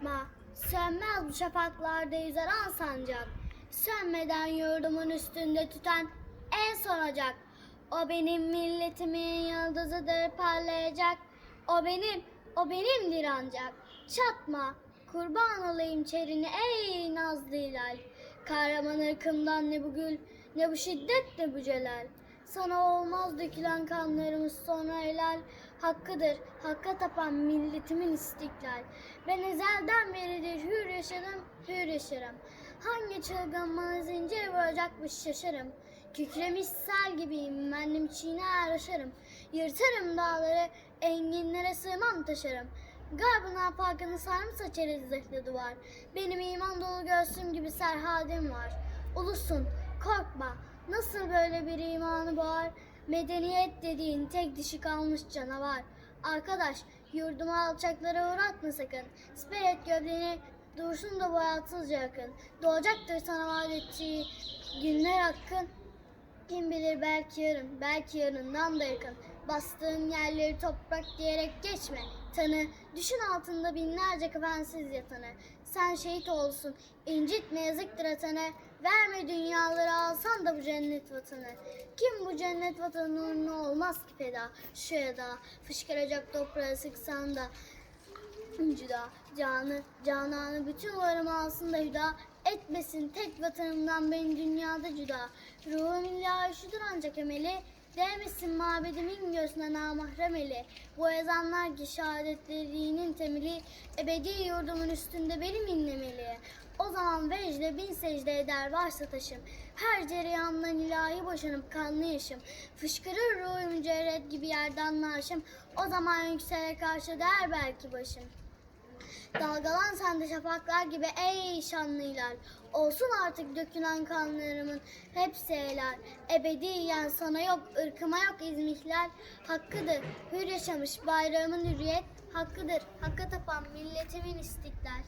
Çatma, sönmez bu şafaklarda yüzer an sancak. Sönmeden yurdumun üstünde tüten en son ocak. O benim milletimin yıldızıdır parlayacak. O benim, o benimdir ancak. Çatma, kurban olayım çerini ey nazlı hilal. Kahraman ırkımdan ne bu gül, ne bu şiddet ne bu celal. Sana olmaz dökülen kanlarımız sonra helal. Hakkıdır, hakka tapan milletimin istiklal. Ben ezelden beridir hür yaşadım, hür yaşarım. Hangi çılgın bana zincir vuracakmış şaşarım. Kükremiş sel gibiyim, bendim çiğner aşarım. Yırtarım dağları, enginlere sığmam taşarım. Garbın afakını sarım saçarız zırhlı duvar. Benim iman dolu göğsüm gibi serhadim var. Ulusun, korkma, nasıl böyle bir imanı boğar? Medeniyet dediğin tek dişi kalmış canavar. Arkadaş, yurdumu alçaklara uğratma sakın. Siper gövdeni, dursun da boyatsızca yakın. Doğacaktır sana vaat ettiği günler hakkın. Kim bilir belki yarın, belki yarından da yakın. Bastığın yerleri toprak diyerek geçme. Tanı, düşün altında binlerce kafensiz yatanı. Sen şehit olsun, incitme yazıktır atanı. Verme dünyaları alsan da bu cennet vatanı. Kim bu cennet vatanının olmaz ki feda. Şu ya da fışkıracak toprağı sıksan da Cüda, canı, cananı bütün varımı alsın da hüda etmesin tek vatanımdan beni dünyada cüda. Ruhum illa üşüdür ancak emeli, değmesin mabedimin göğsüne namahrem eli. Bu ezanlar ki şehadetlerinin temeli, ebedi yurdumun üstünde benim inlemeli. Zaman vecde bin secde eder varsa taşım. Her cereyandan ilahi boşanıp kanlı yaşım. Fışkırır ruhum mücerret gibi yerden naşım. O zaman yüksele karşı der belki başım. Dalgalan sen de şafaklar gibi ey şanlı hilal. Olsun artık dökülen kanlarımın hepsi helal. Ebediyen sana yok, ırkıma yok izmihlal. Hakkıdır, hür yaşamış bayrağımın hürriyet. Hakkıdır, hakka tapan milletimin istiklal.